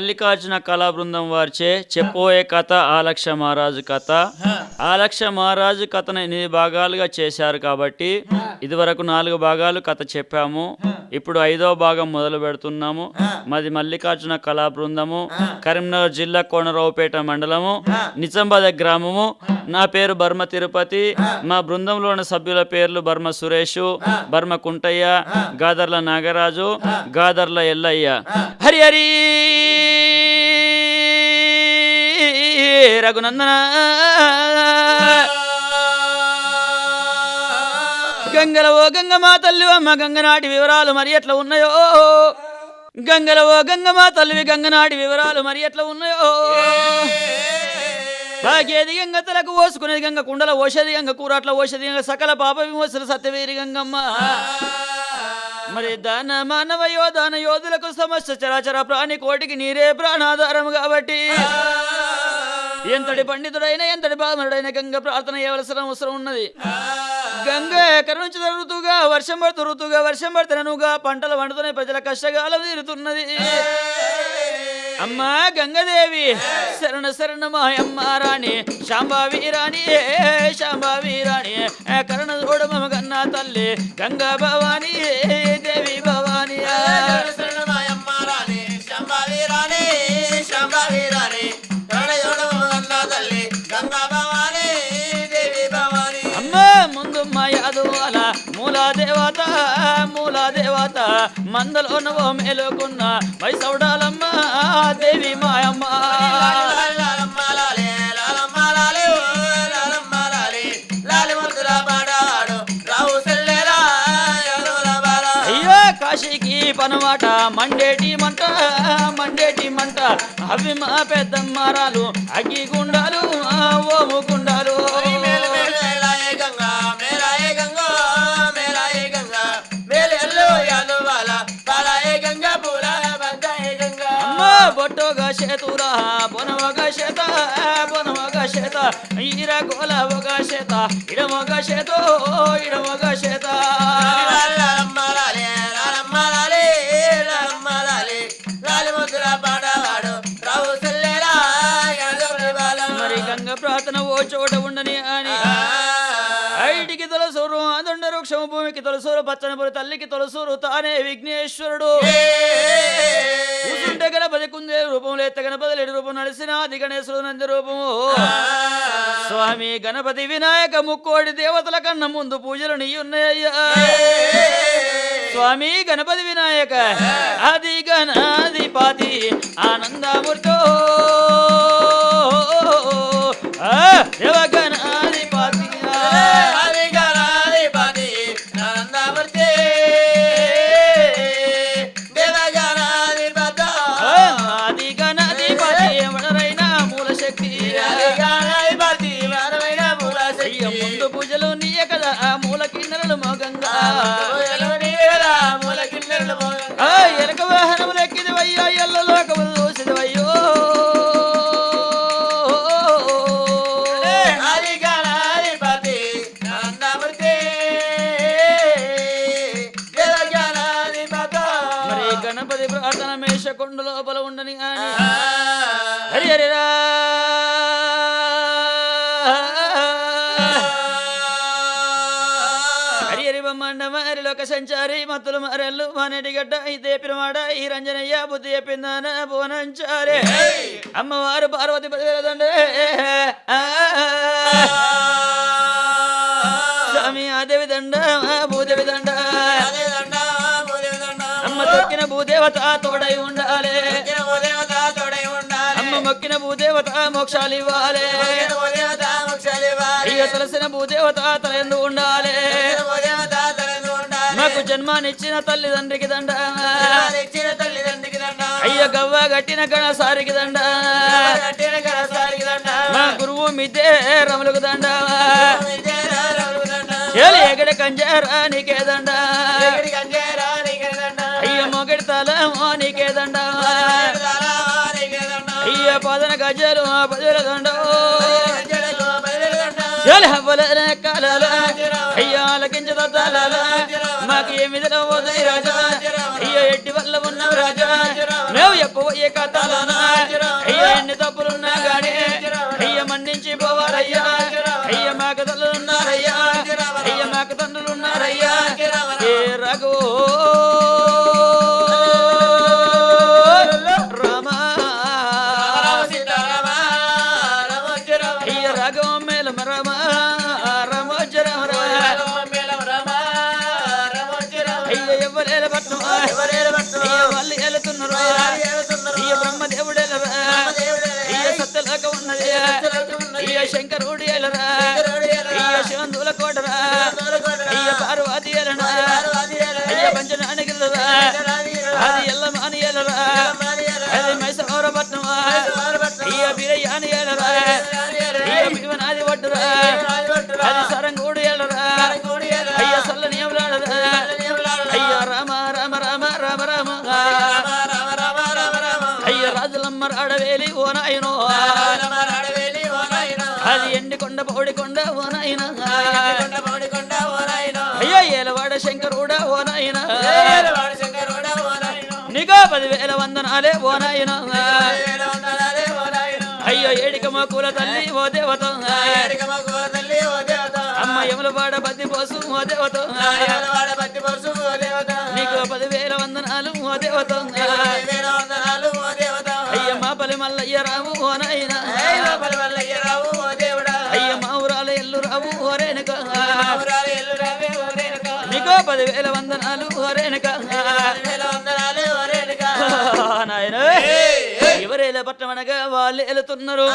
మల్లికార్జున కళా బృందం వారిచే చెప్పోయే కథ ఆలక్ష మహారాజు కథ. ఆలక్ష మహారాజు కథను ఎనిమిది భాగాలుగా చేశారు కాబట్టి ఇదివరకు నాలుగు భాగాలు కథ చెప్పాము. ఇప్పుడు ఐదో భాగం మొదలు పెడుతున్నాము. మాది మల్లికార్జున కళా బృందము. కరీంనగర్ జిల్లా కోనరావుపేట మండలము. నిజామాబాద్ గ్రామము. నా పేరు బర్మ తిరుపతి. మా బృందంలో ఉన్న సభ్యుల పేర్లు బర్మ సురేష్ బర్మ కుంటయ్య గాదర్ల నాగరాజు గాదర్ల ఎల్లయ్య. హరి హరి! రఘునందన. గంగల ఓ గంగమా తల్లి అమ్మ గంగనాటి వివరాలు మరి ఎట్లా ఉన్నాయో? గంగల ఓ గంగమా తల్లివి గంగనాటి వివరాలు మరి ఎట్లా ఉన్నాయో? తాగేది గంగ తలకు ఓసుకునేది గంగ కుండల ఓషధి గంగ కూరాట్ల ఓషది గంగ సకల పాప విమోచన సత్యవేరి గంగమ్మ. మరి దాన మానవ యోధాన యోధులకు సమస్య చరాచర ప్రాణి కోటికి నీరే ప్రాణాధారం కాబట్టి. ఎంతటి పండితుడైన ఎంతటి బాధనుడైన గంగ ప్రార్థన చేయవలసిన అవసరం ఉన్నది. గంగ నుంచి ఋతుగా వర్షం పడుతూ ఋతుగా వర్షం పడుతున్ననుగా పంటలు వండుతున్నాయి ప్రజల కష్టకాలం తీరుతున్నది. అమ్మా గంగదేవి శరణ శరణ మాయమ్మ రాణి శాంబావి రాణి శాంబావి రాణి కరుణ చూడమమ గన్నా తల్లి గంగా భవాని దేవి భవాని. అమ్మ మూలా మందలో నవో మేలుకున్న వైసౌడాలమ్మ దేవి మాయమ్మ. కాశీకి పనమాట మండేటి మంట మండేటి మంట. అవి మా పెద్దమ్మరాలు అగ్గి గుండాలు ఓము గుండాలు. బొనవగా చేత బొనవగా చేత ఈర గోల ఒక చేత ఇడమొగ చేతో ఇడమొగ చేత మరి గంగ ప్రార్థన ఓ చోట ఉండని అని. ఐటికి తొలసూరు అదుండ వృక్షము భూమికి తొలసూరు పచ్చని పొరి తల్లికి తొలసూరు తానే విఘ్నేశ్వరుడు. గణపతి రూపంలో ఎత్త గణపతి లేడి రూపం నడిసిన ఆది గణేశ్వరుడు నంది రూపము. స్వామి గణపతి వినాయక ముక్కోడి దేవతల కన్నా ముందు పూజలు నీయున్నాయ్యా. స్వామి గణపతి వినాయక ఆది గణాధిపతి ఆనందమూర్తో. దేవగణ ఎనక వాహనములు ఎక్కిది వయ్యో ఎల్ల లోకములు చూసిది వయ్యో. గణపతి ప్రార్థన మేష కొండ లోపల ఉండని హరి హరి లోక సంచారి మత్తులు మరెల్లు మానేటి గడ్డ ఇదే పిరమాడ ఈ రంజనయ్య బుద్ధి చెప్పిందాన భువనంచారే అమ్మవారు పార్వతి స్వామి ఆదేవి దండ భూదేవి దండ. అమ్మ తొక్కిన భూదేవత తోడై ఉండాలి. అమ్మ మొక్కిన భూదేవత మోక్షాలు ఇవ్వాలి ఇక తెలిసిన భూదేవత తలందు ఉండాలి. మాకు జన్మానిచ్చిన తల్లిదండ్రికి దండ. తెచ్చిన తల్లిదండ్రికి దండ. అయ్య గవ్వ గట్టిన గణసారికి దండ. కట్టిన కరసారికి దండ. మా గురువు మిద్దే రమలకు దండ. ఏలి ఎగడ కంజారా నీకే దండ. అయ్య మొగడి తలమో నీకే దండ. అయ్య పదన గజలు పదుల దండ. ఏలి హవ్వల కాలాల. అయ్యా మాకు ఏమి తెలియదు రాజా? అయ్య ఎట్టి వల్ల ఉన్నావు రాజా? మేము చెప్పబోయే కథలోనా? ఎన్ని తప్పులున్నా గానీ అయ్య మన్నించి పోవాలయ్యా. అయ్య మాకు తల్లులు ఉన్నారయ్యా. అయ్య మాకు తండ్రులు ఏ రఘు శంకరుడు ఎలరా అయ్య. శివంతుల కోటరా? అయ్య పార్వతి ఎలనా అయ్య పంచనానికి అది ఎల్ల మాని ఎలరా అది మైసూర పట్నం అయ్య బిరయాని ఎలరా అయ్య భీమనాది వడ్డురా అది సరంగూడు ఎలరా అయ్య సల్లని ఎవలాడరా అయ్య రామ రామ రామ రామ రామ. అయ్య రాజులమ్మ రాడవేలి ఓ నాయనో. కొండ పౌడి కొండ ఓ నాయన అయ్య ఏలవాడ శంకరుడా ఓ నాయన నీకో పదివేల వందనాలే ఓ నాయన అయ్యో ఏడిక మా కూల తల్లి ఓ దేవత. అమ్మ యములవాడ బద్ది పోసు ఓ దేవత. నీకు పదివేల వందనాలు ఓ దేవత. అయ్య మా పలి మల్లయ్య రావు ఓ నాయన పదివేల వందనాలు ఓ రేణుక నాయన ఎవరేలే పట్టమనగా వాళ్ళు వెళుతున్నారు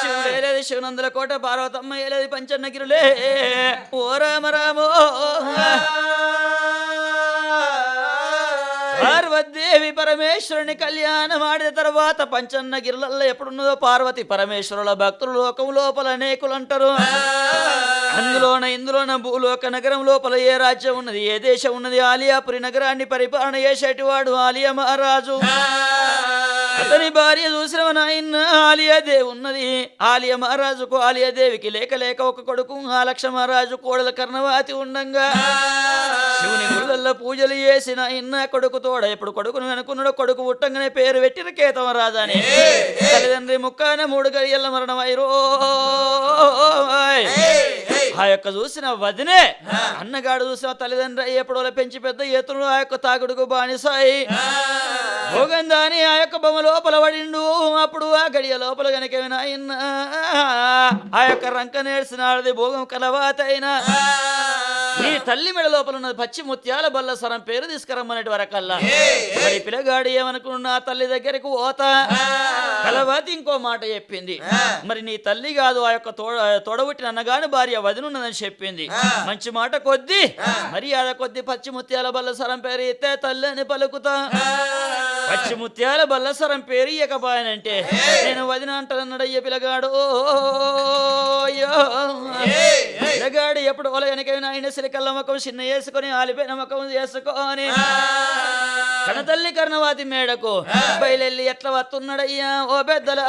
శివుడు ఏలేది శివనందుల కోట పార్వతమ్మ ఏలేది పంచన్నగిరులే ఓ రామ రామో. పార్వతీదేవి పరమేశ్వరుని కళ్యాణం ఆడిన తర్వాత పంచన్న గిరులల్లో ఎప్పుడున్నదో పార్వతి పరమేశ్వరుల భక్తులు లోకం లోపల అనేకులు అంటారు అందులోన ఇందులోన భూలోక నగరం లోపల ఏ రాజ్యం ఉన్నది? ఏ దేశం ఉన్నది? ఆలియాపురి నగరాన్ని పరిపాలన చేసేటివాడు ఆలియా మహారాజు. అతని భార్య చూసిన నాయన ఆలియా దేవి ఉన్నది. ఆలియా మహారాజుకు ఆలియా దేవికి లేక లేక ఒక కొడుకు ఆలక్ష మహారాజు కోడల కర్ణవాతి ఉండంగా. శివుని గురుదల్ల పూజలు చేసిన ఇన్న కొడుకు తోడ ఇప్పుడు కొడుకును అనుకున్నాడు కొడుకు పుట్టంగానే పేరు పెట్టిన కేతవ రాజాని. తల్లిదండ్రి ముక్కాన మూడు గడియల మరణం అయిరో ఆ యొక్క చూసిన వదినే అన్నగాడు చూసిన తల్లిదండ్రి ఎప్పుడో పెంచి పెద్ద ఎత్తును ఆ యొక్క తాగుడుకు బానిసాయి. భోగందాని ఆ యొక్క బొమ్మ లోపల పడిండు. అప్పుడు ఆ గడియ లోపల నాయన ఆ యొక్క రంక నేర్చినాడది భోగం కలవాతైనా. నీ తల్లి మెడ లోపల ఉన్న పచ్చి ముత్యాల బల్ల సరం పేరు తీసుకురమ్మన్నటి వరకల్లా మరి పిల్లగాడు ఏమనుకున్నా తల్లి దగ్గరికి పోత కలవతి ఇంకో మాట చెప్పింది మరి నీ తల్లి కాదు ఆ యొక్క తోడ తోడబుట్టిన అన్నగాని భార్య వదినున్నదని చెప్పింది మంచి మాట కొద్ది మర్యాద కొద్ది పచ్చి ముత్యాల బల్ల సరం పేరు ఎత్తే తల్లి అని పలుకుతా పచ్చి ముత్యాల బల్లసరం పేరు ఇయ్యకపాయనంటే నేను వదిన అంటానన్నాడయ్య పిల్లగాడు అయ్యో. పిల్లగాడు ఎప్పుడు ఓల వెనకైనా ఆయన సిలికల్ల ముఖం చిన్న వేసుకొని ఆలిపోయిన ముఖం చేసుకొని కన తల్లి కర్ణవాతి మేడకు బయలెల్లి ఎట్లా వస్తున్నాడయ్యా ఓ పెద్దల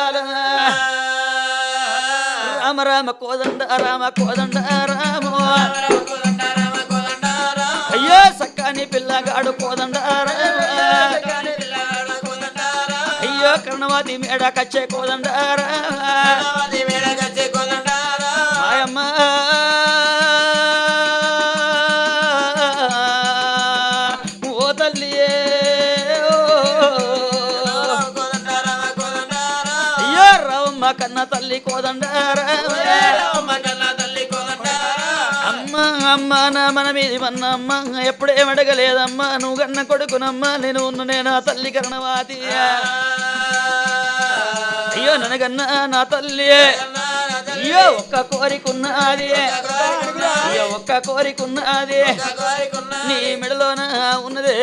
రామ రామ కోదండ రామ కోదండ రామ. అయ్యో సక్కాని పిల్లగాడు కోదండ రామ. అయ్యో కర్ణవాది మేడ కచ్చే కోదండ మాయమ్మ తల్లి కోదండ అమ్మ నా మన మీది మన్న ఎప్పుడేమడగలేదమ్మా అడగలేదమ్మా నువ్వు కన్న కొడుకునమ్మా నేను ఉన్న నేను ఆ తల్లి కరణవాతి. అయ్యో ననగన్నా నా తల్లి అయ్యో ఒక్క కోరికున్నది. అయ్యో ఒక్క కోరికున్నది. నీ మెడలోన ఉన్నదే.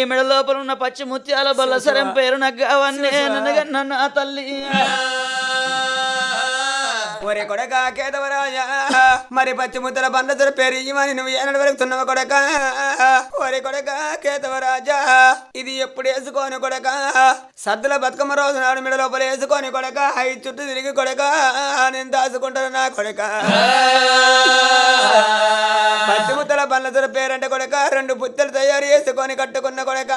నీ మెడ లోపల ఉన్న పచ్చి ముత్యాల బల్లసరం పేరు నగ్గవన్నే నన్నగన్న నా తల్లి. ఒరే కొడక కేదవరాజా మరి పచ్చిముద్దల బండదుల పేరు ఇవ్వని నువ్వు ఏనాడు వెలుగుతున్నావు కొడక? ఒరే కొడక కేదవరాజా ఇది ఎప్పుడు వేసుకోని కొడక? సద్దుల బతుకమ్మ రోజు నాడు మిడ లోపల వేసుకొని కొడక? ఐదు చుట్టూ తిరిగి కొడక? నేను దాచుకుంటాను నా కొడక? బండదుల పేరంటే కొడక రెండు బుత్తలు తయారు చేసుకొని కట్టుకున్న కొడక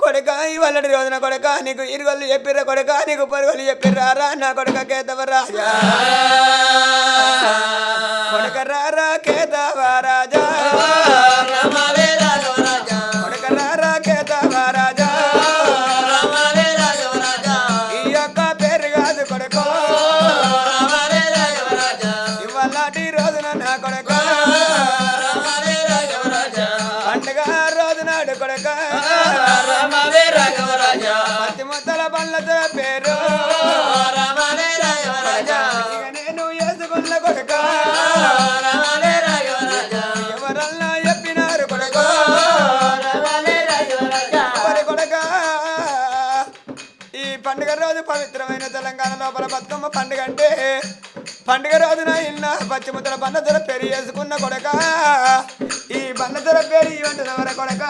కొడక ఇవాళ రోజున కొడక నీకు ఇరుగోళ్ళు చెప్పిర్రా కొడక నీకు పరుగులు చెప్పిర్రా రా నా కొడక కేదవరాజా కొడక రారా కేదవరాజా రోజు పవిత్రమైన తెలంగాణ లోపల బతుకమ్మ పండుగ అంటే పండుగ రోజున ఇన్న పచ్చిముద్దల బండతల పేరు వేసుకున్న కొడక ఈ బండతల పేరు ఇవంటి ఎవర కొడక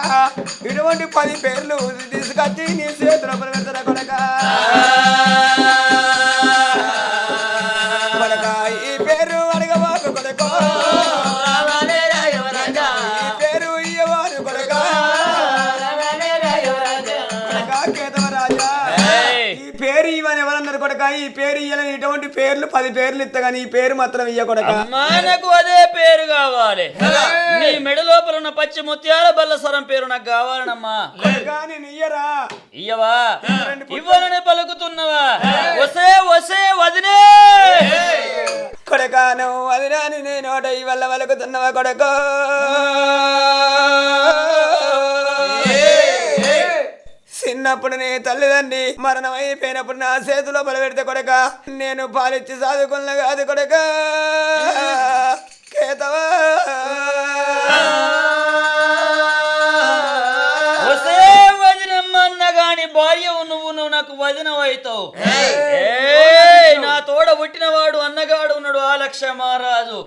ఇటువంటి పది పేర్లు తీసుకొచ్చి నీ చేతుల పెడతార కొడక. పేరు ఇయ్యాలని ఇటువంటి పేర్లు పది పేర్లు ఇస్తా కానీ ఈ పేరు మాత్రం ఇయ్య కొడక అమ్మా నాకు అదే పేరు కావాలి. నీ మెడ లోపల ఉన్న పచ్చి ముత్యాల బల్లసరం పేరు నాకు కావాలనమ్మా. నేను ఇయ్యరా. ఇయ్యవా? ఇవ్వాలని పలుకుతున్నవా? వసే వసే వదినే! కొడక నువ్వు అది రాని నేను ఈ వల్ల వలుకుతున్నవా కొడక? చిన్నప్పుడు నీ తల్లిదండ్రి మరణం అయిపోయినప్పుడు నా చేతిలో బలపెడితే కొడక నేను పాలిచ్చి చదువుకున్న కాదు కొడక. కేతవా. వదినమ్మ అన్న గాని భార్య నువ్వు నువ్వు నాకు వదినవైతావు. ఏయ్, నా తోడ పుట్టినవాడు అన్నగాడు ఉన్నాడు ఆ లక్ష మహారాజు.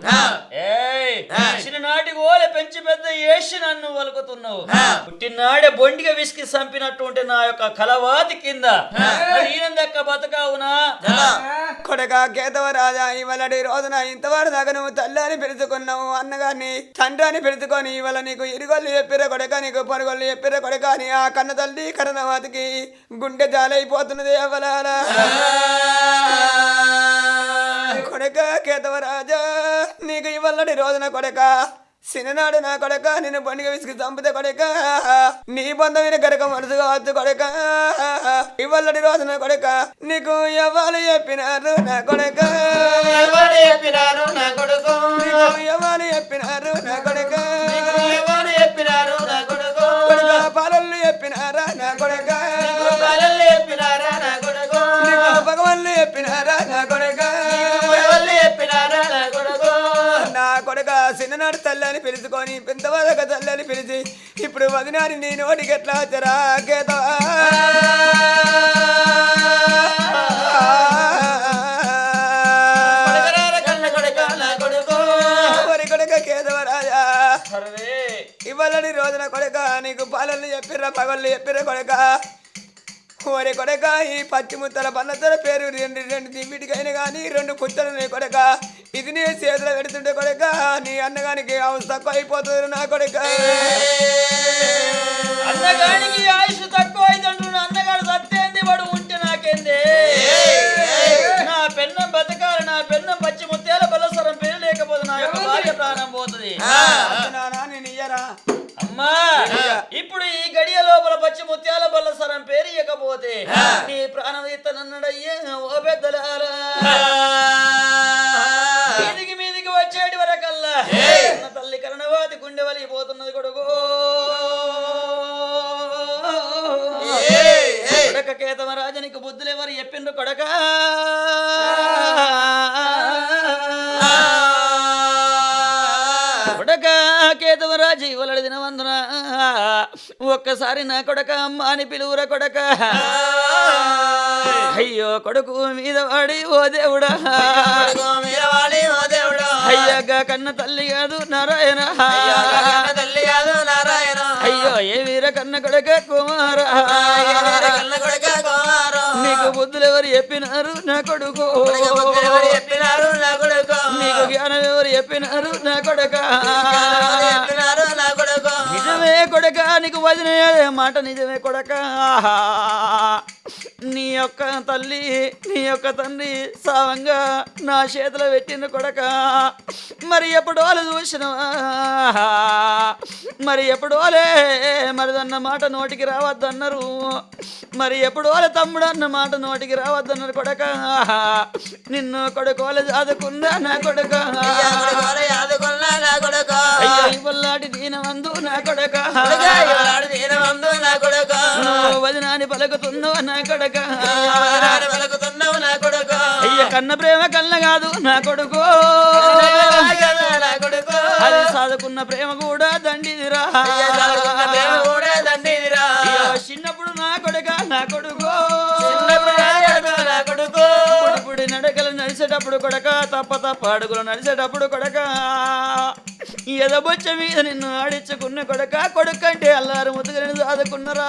చిన్ననాటి ఓలె పెంచి పెద్ద ఏసి నన్ను వలుకుతున్నావు. పుట్టినాడే బొండిగా విసికి చంపినట్టు ఉంటే నా యొక్క కలవాతి కింద. ఈయన దక్క బతకావునా? కొడక కేతవ రాజా ఇవాళ రోజున ఇంతవరకు దాకా నువ్వు తల్లి అని పిలుచుకున్నావు అన్నగారిని తండ్రి అని పిలుచుకొని ఇవాళ నీకు ఇరుగొల్లు చెప్పిర కొడక నీకు పరుగొల్లు చెప్పిర కొడక అని ఆ కన్న తల్లి కరణవాతికి గుండె జాలైపోతున్నది అవలాలా కొడక కేతవ రాజా నీకు ఇవాళ రోజున కొడక సిననాడు నా కొడక నిన్ను బండిగా విసిగి చంపితే కొడక నీ బంధమైన గరక మనసు కావచ్చు కొడక ఇవాళ రోజున కొడక నీకు ఎవరు చెప్పినారు నా కొడక. ఎవరు చెప్పినారు నా కొడుకు. నీకు ఎవరు చెప్పినారు నా కొడక. ఎవరు చెప్పినారు నా కొడుకు. కొడక పాలలు చెప్పినారా నా కొడక. బలలు చెప్పినారా తల్లి అని పిలుచుకొని పెద్దవాళ్ళక తల్లి అని పిలిచి ఇప్పుడు వదినాని నీ నోటికి ఎట్లా వచ్చరా కేతా కొడకరార కన్న కొడుక నా కొడుకు? మరి కొడుక కేదవరాజా సర్వే ఇవాళని రోజున కొడుక నీకు పాలలు చెప్పిర్రా పగళ్ళు చెప్పిర్రా కొడుక. ఓరి కొడక ఈ పచ్చి ముత్తల పన్నతల పేరు రెండు రెండు దిమ్మిటికైనా కానీ రెండు పుత్తలు నీ కొడక. ఇది నీ చేతిలో పెడుతుంటే కొడక నీ అన్నగానికి అవసరం తక్కువ అయిపోతుంది నా కొడక. అన్నగానికి ఆయుష్ తక్కువ అయిదంటున్న అన్నగాడు సత్యేంది వాడు ఉంటే నాకేంది? నా పెన్నం బతకాలి నా పెన్నం పచ్చి ముత్యాల బలసరం పేరు లేకపోతే నా యొక్క భార్య ప్రాణం పోతుంది. అమ్మా ఇప్పుడు ఈ గడియ లోపల పచ్చి ముత్యాల బల్లసరం పేరు ఇవ్వకపోతే నీ ప్రాణం ఇత్తనన్నడయ్యే ఓ పెద్దలారా మీదికి మీదికి వచ్చేటి వరకల్లా తల్లి కరణవాతి గుండె వలిగిపోతున్నది కొడుకు. కొడక కేతమరాజనికి బుద్ధులు ఎవరు చెప్పిండ్రు కొడక? కొడక కొడక కేతవరాజు ఇవ్వలడి దినవందన ఒక్కసారి నా కొడక అమ్మ అని పిలువుర కొడక. అయ్యో కొడుకు మీద వాడి ఓ దేవుడా. కొడుకు మీద వాడి ఓ కన్న తల్లి కాదు నారాయణ. తల్లి కాదు నారాయణ అయ్యో ఏ వీర కన్న కొడక కుమారా. నీకు బుద్ధులు ఎవరు చెప్పినారు? నా కొడుకు. చెప్పినారు? నా కొడుకు. నీకు జ్ఞానం ఎవరు చెప్పినారు? నా కొడక. నీకు వదిన మాట నిజమే కొడక. నీ యొక్క తల్లి నీ యొక్క తండ్రి సావంగా నా చేతిలో పెట్టిన కొడక మరి ఎప్పుడు వాళ్ళు చూసిన మరి ఎప్పుడు వాళ్ళే మరి అన్న మాట నోటికి రావద్దన్నారు. మరి ఎప్పుడు వాళ్ళ తమ్ముడు అన్న మాట నోటికి రావద్దన్నారు కొడక. నిన్ను కొడుకు వాళ్ళు చదువుకున్నా నా కొడక. వలె ఆదుకున్నా నా కొడుకు. అయ్యో ఇవల్లాడి దీనమందు నా కొడక. కొడుక, వదినాని పలుకుతున్నావు నా కొడక. పలుకుతున్నావు నా కొడుకు. అయ్య కన్న ప్రేమ కన్న కాదు నా కొడుకు. అది సాదుకున్న ప్రేమ కూడా దండిదిరా. ప్రేమ కూడా దండిదిరా. చిన్నప్పుడు నా కొడుక నా కొడుకు. నా నడకలు నడిచేటప్పుడు కొడక తప్ప తప్ప అడుగులు నడిచేటప్పుడు కొడక. ఎదబొచ్చ మీద నిన్ను ఆడించుకున్న కొడక కొడుకంటే అల్లారు ముద్దుగా సాదుకున్నరా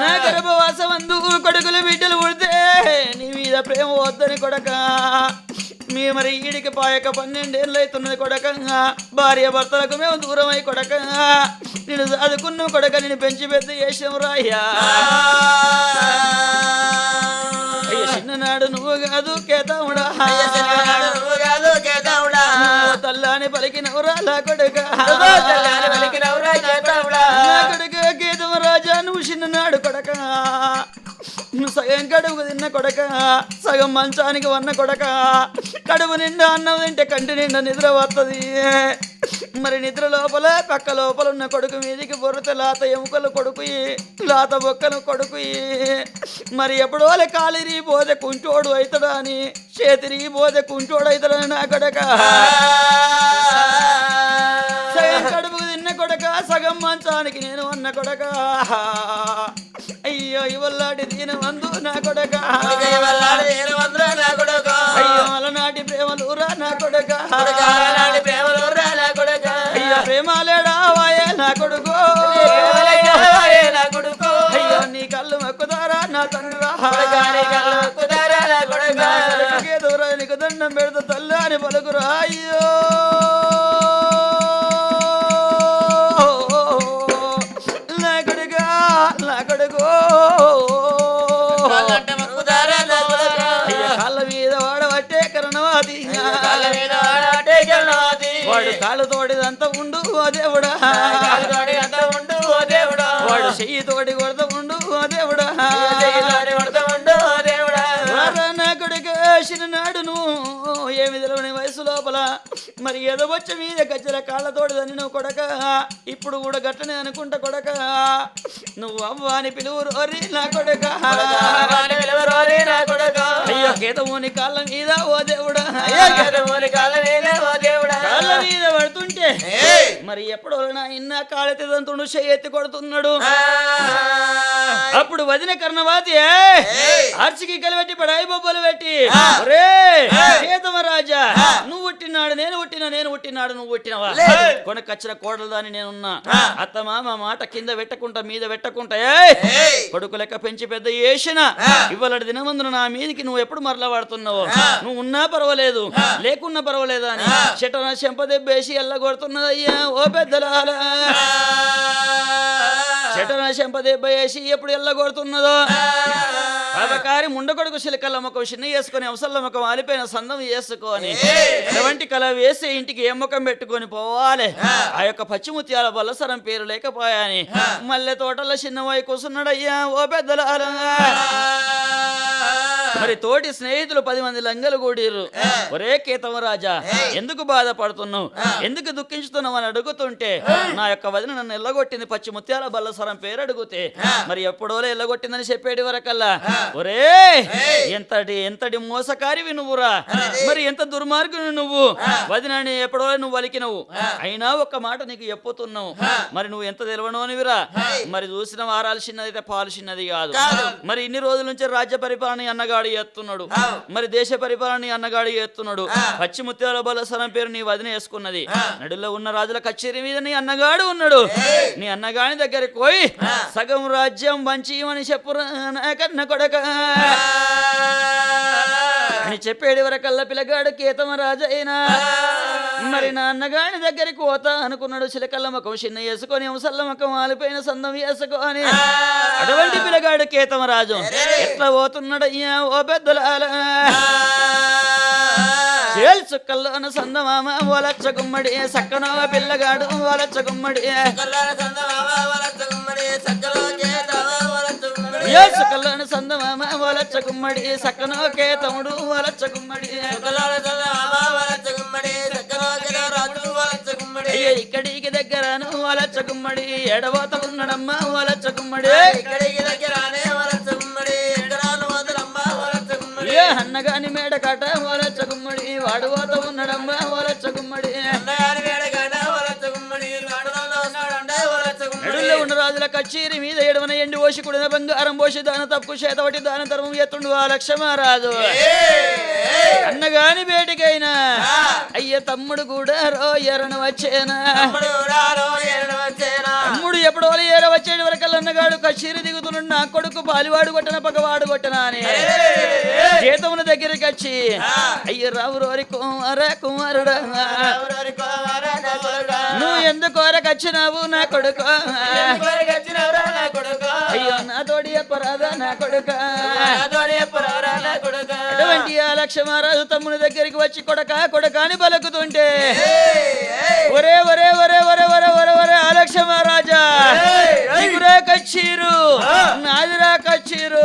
నా గర్భవాసమందు కొడుకులు బిడ్డలు పుడితే నీ మీద ప్రేమ వద్దని కొడక. మీ మరి ఈడికి పాయక పన్నెండేళ్ళు అవుతున్నది కొడక. భార్య భర్తలకు మేము దూరం అయి కొడక. నేను చదువుకున్న కొడక నేను పెంచి పెద్ద చేసాం రాయ్యా. చిన్ననాడు నువ్వు కాదు కేతాముడా పలికినవురా కొడక. నా కొడుక. గీతమ రాజా నువ్వు చిన్ననాడు కొడక నువ్వు సగం కడుపు తిన్న కొడక సగం మంచానికి వన్న కొడక కడుపు నిండా అన్నం తింటే కంటి నిండా నిద్ర వస్తుంది మరి నిద్ర లోపల పక్క లోపల ఉన్న కొడుకు మీదికి బొర్రత లాత ఎముకలు కొడుకు లాత బొక్కలు కొడుకు మరి ఎప్పుడో కాలిరి పోతే కుంటోడు అవుతాడా అని చేతిరిగి పోతే కుంటోడు అవుతాడని నా కొడక. సగం కొడక సగం మంచానికి నేను అన్న కొడక. అయ్యో ఇవల్లాంటి దీన వందు నా కొడక. కాళ్ళ తోడిదంతా ఉండు ఓ దేవుడా. అంతా ఉండు ఓ దేవుడా. వాడు చెయ్యి తోడి కొడత ఉండు ఓ దేవుడా. కొడతా ఉండు ఓ దేవుడా. వారా నా కొడుకు నువ్వు ఏమి తెలవని వయసు లోపల మరి ఎదవచ్చ మీద గజ్జల కాళ్ళతోడిదని నువ్వు కొడక ఇప్పుడు కూడా గట్టనే అనుకుంటా కొడక నువ్వు అవ్వ అని పిలువు రోరి నా కొడక అయ్యో గీతమోని కాళ్ళ మీద ఓ దేవుడా కాళ్ళ మీద ఓ దేవుడా కాళ్ళ మీద పడుతుంటే! మరి ఎప్పుడు నా ఇన్న ఎత్తి కొడుతున్నాడు! అప్పుడు వదిన కర్ణవాది ఏయ్! అర్చికి కలిపెట్టి పడాయి బొబ్బలు పెట్టి ఆ. నువ్వు పుట్టినాడు నేను పుట్టిన నేను పుట్టినాడు నువ్వు పుట్టినవా. కొనకచ్చిన కోడలు దాని నేనున్నా ఆ. అత్త మామ మాట కింద పెట్టకుంటా మీద పెట్టకుంటా! కొడుకు లెక్క పెంచి పెద్ద చేసిన. ఇవాళ దినమందున నా మీదికి నువ్వు ఎప్పుడు మరలా వాడుతున్నావు. నువ్వు ఉన్నా పర్వాలేదు లేకున్నా పర్వాలేదు అని ఆ. చెట్టన చెంపదెబ్బేసి ఎల్లగొడుతున్నదయ్యా ఓ పెద్దలాల చెట్టన చెంపదెబ్బేసి ఎప్పుడు ఎల్లగొడుతున్నదో పాపకారి ముండకొడుకు శిలకల్ల ముఖం చిన్న వేసుకొని అవసరం ముఖం ఆలిపోయిన సందం చేసుకొని అటువంటి కళ వేసి ఇంటికి ఏ ముఖం పెట్టుకొని పోవాలి? ఆ. యొక్క పచ్చిముత్యాల బల్లసరం పేరు లేకపోయాని మల్లె తోటలో చిన్నవాయి కూసున్నాడయ్యా ఓ పెద్దల మరి తోటి స్నేహితులు పది మంది లంగలు కూడిర్రు. ఒరే కేతవరాజా ఎందుకు బాధపడుతున్నావు? ఎందుకు దుఃఖించుతున్నావు అని అడుగుతుంటే నా యొక్క వదిన నన్ను ఎల్లగొట్టింది పచ్చి ముత్యాల బల్లసరం పేరు అడిగితే మరి ఎప్పుడోలే ఎల్లగొట్టిందని చెప్పేటి వరకల్లా? ఒరే ఎంతటి ఎంతటి మోసకారివి నువ్వురా? మరి ఎంత దుర్మార్గుని నువ్వు? వదినని ఎప్పుడో నువ్వు వలికినవు. అయినా ఒక్క మాట నీకు చెప్పుతున్నావు. మరి నువ్వు ఎంత తెలవనోనివిరా? మరి చూసిన వారాలు చిన్నది అయితే పాలు చిన్నది కాదు. మరి ఇన్ని రోజుల నుంచి రాజ్య పరిపాలన ఈ అన్నగాడు ఎత్తున్నాడు. మరి దేశ పరిపాలన అన్నగాడు ఎత్తున్నాడు. పచ్చి ముత్యాల బలసరం పేరు నీ వదిన వేసుకున్నది. నడులో ఉన్న రాజుల కచేరీ మీద నీ అన్నగాడు ఉన్నాడు. నీ అన్నగాని దగ్గరికి పోయి సగం రాజ్యం మంచి అని చెప్పురా నా కన్న కొడక. అని చెప్పేది వరకల్లా పిల్లగాడు కేతమ రాజైనా. మరి నా అన్నగాని దగ్గరికి పోతా అనుకున్నాడు చిలకల్ల ముఖం చిన్న వేసుకొని ముసల్ల ముఖం ఆలిపోయిన సందం వేసుకొని అటువంటి పిల్లగాడు కేతమ రాజు. ఎట్లా పోతున్నాడయ్యా ఓ పెద్దలాల? చేల్ చుక్కల్లోన సందమామ ఓలచ్చ గుమ్మడి సక్కనో పిల్లగాడు ఓలచ్చ గుమ్మడి. కల్లాల సందమామ వలచ్చ గుమ్మడి సక్కలో కేతవ వలచ్చ గుమ్మడి గుమ్మడి ఇక్కడికి దగ్గరను ఓలచ్చ గుమ్మడి ఎడబోత ఉన్నాడమ్మ ఓలచ్చ గుమ్మడి ఇక్కడికి దగ్గరానే వలచ్చ గుమ్మడి ఎడరాను వదలమ్మ వలచ్చ గుమ్మడి ఏ అన్నగాని మేడ కాట ఓలచ్చ గుమ్మడి వాడుబోత ఉన్నాడమ్మ ఓలచ్చ గుమ్మడి రాజుల కచేరి మీద ఎడవన ఎండి ఓసి కుడిన బంగారం పోసి దాన తప్పు చేతబట్టి దాన ధర్మం ఎత్తుండు ఆ లక్ష్మరాజు. అన్నగాని బేటికైనా అయ్య తమ్ముడు కూడా రో ఎరను వచ్చేనా? తమ్ముడు ఎప్పుడో ఏర వచ్చేటి వరకు అన్నగాడు కచేరి దిగుతున్నాడు నా కొడుకు పాలివాడు కొట్టన పగవాడు కొట్టనా అని. దగ్గరికి వచ్చి అయ్య రావు రోరి కుమార కుమారుడా? నువ్వు ఎందుకు వచ్చినావు నా కొడుకు? అయ్యో నా తోడి అపరాధ నా కొడుక? అటువంటి ఆ లక్ష్మరాజు తమ్ముని దగ్గరికి వచ్చి కొడక కొడక అని పలుకుతుంటే ఒరే ఒరే ఒరే ఒరే ఆ లక్ష్మరాజా నీకురా కచ్చీరు. నాదిరా కచ్చీరు.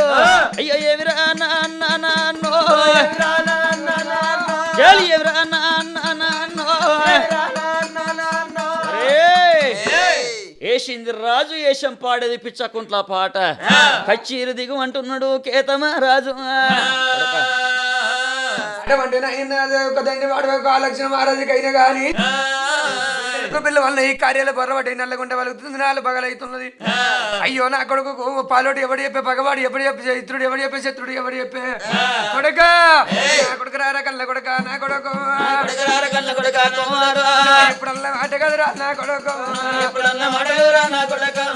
అయ్యో ఏమిరా అన్న అన్న అన్న అన్న. జాలి ఏమిరా అన్న అన్న అన్న అన్న. రాజు ఏషం పాడేది పిచ్చకుంట్ల పాట. కచ్చీరు దిగు అంటున్నాడు కేతమ రాజు అటువంటి వాడు ఒక ఆలక్షణ మహారాజుకి అయినా పిల్ల వల్ల ఈ కార్యాలు బొర్రబట్టి నల్లగుంట వలుగుతుంది నాలు పగలవుతున్నది అయ్యో నా కొడుకు పాలోటి ఎవడు చెప్పే పగవాడు ఎప్పుడు చెప్పే చైత్రుడు ఎవడు చెప్పే శత్రుడు ఎవడు చెప్పే. కొడుక! నా కొడుకు రారా కళ్ళ కొడుక నా కొడుకు. ఇప్పుడల్లా మాట కదరా నా కొడుకు.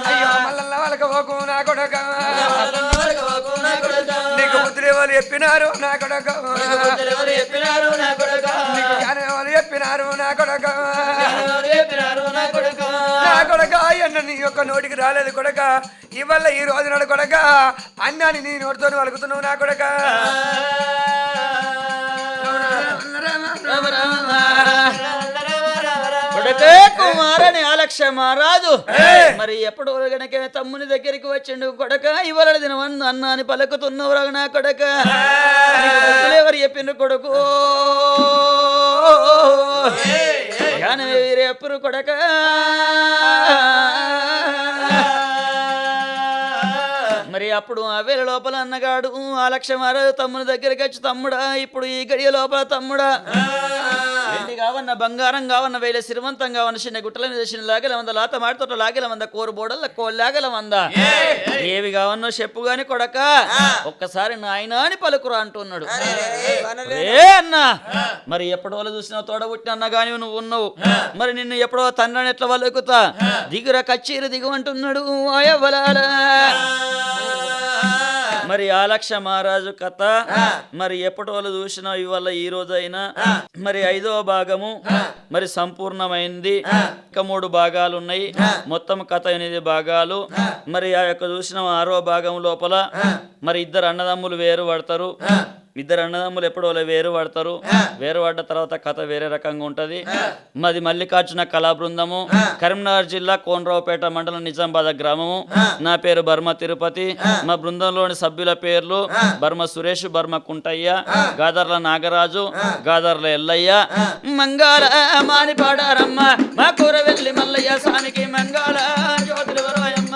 అయ్యో వాళ్ళకి పోకు నా కొడుక. నీకు ఎవరు చెప్పినారు నా కొడుకు! చెప్పినారు నా కొడుకా? చెప్పినారు నా కొడుకు. నా కొడుకా? అన్న నీ యొక్క నోటికి రాలేదు కొడక. ఇవల్ల ఈ రోజు నాడు కొడక. అన్నాని నీ నోటితో వలుకుతున్నావు నా కొడక. కొడుకే కుమారని ఆలక్ష మహారాజు మరి ఎప్పుడు గనక తమ్ముని దగ్గరికి వచ్చిండు కొడక? ఇవాళ దినవన్ అన్న అని పలుకుతున్నవరా నా కొడక? ఎవరు చెప్పిండ్రు కొడుకు? ఎప్పుడు కొడక? మరి అప్పుడు ఆ వేళ లోపల అన్నగాడు ఆ లక్ష మహారాజు తమ్ముని దగ్గరికి వచ్చి తమ్ముడా ఇప్పుడు ఈ గడియ లోపల తమ్ముడా. వెండి కావన్న బంగారం కావన్న వేల శ్రీమంతం కావన్న చిన్న గుట్టల చిన్న లాగల వంద లాత మాడితోట లాగల వంద కోరు బోడల్ల కోల్లాగల వంద. ఏవి కావన్నో చెప్పు గాని కొడక ఒక్కసారి నాయన అని పలుకురా అంటున్నాడు ఏ అన్నా మరి ఎప్పటి వల్ల చూసినా తోడబుట్టిన అన్న గాని నువ్వు ఉన్నావు. మరి నిన్ను ఎప్పుడో తండ్రిని ఎట్లా వలుకుతా దిగుర కచ్చీరు దిగుమంటున్నాడు ఆయవలాల మరి ఆలక్ష మహారాజు కథ మరి ఎప్పటి వాళ్ళు చూసినా ఇవాళ ఈ రోజైనా మరి ఐదవ భాగము మరి సంపూర్ణమైంది. ఇంకా మూడు భాగాలు ఉన్నాయి మొత్తం కథ ఎనిమిది భాగాలు. మరి ఆ యొక్క చూసిన ఆరో భాగం లోపల మరి ఇద్దరు అన్నదమ్ములు వేరు పడతారు. ఇద్దరు అన్నదమ్ములు ఎప్పుడో వేరు పడతారు. వేరు పడ్డ తర్వాత కథ వేరే రకంగా ఉంటది. మాది మల్లికార్జున కళా బృందము కరీంనగర్ జిల్లా కోనరావుపేట మండలం నిజామాబాద్ గ్రామము. నా పేరు బర్మ తిరుపతి. మా బృందంలోని సభ్యుల పేర్లు బర్మ సురేష్ బర్మ కుంటయ్య గాదర్ల నాగరాజు గాదర్ల ఎల్లయ్య. మంగాళ మాని పాడారమ్మ మా కూర వెళ్ళి మల్లయ్య సానికి మంగాళ జ్యోతులు వరవయమ్మ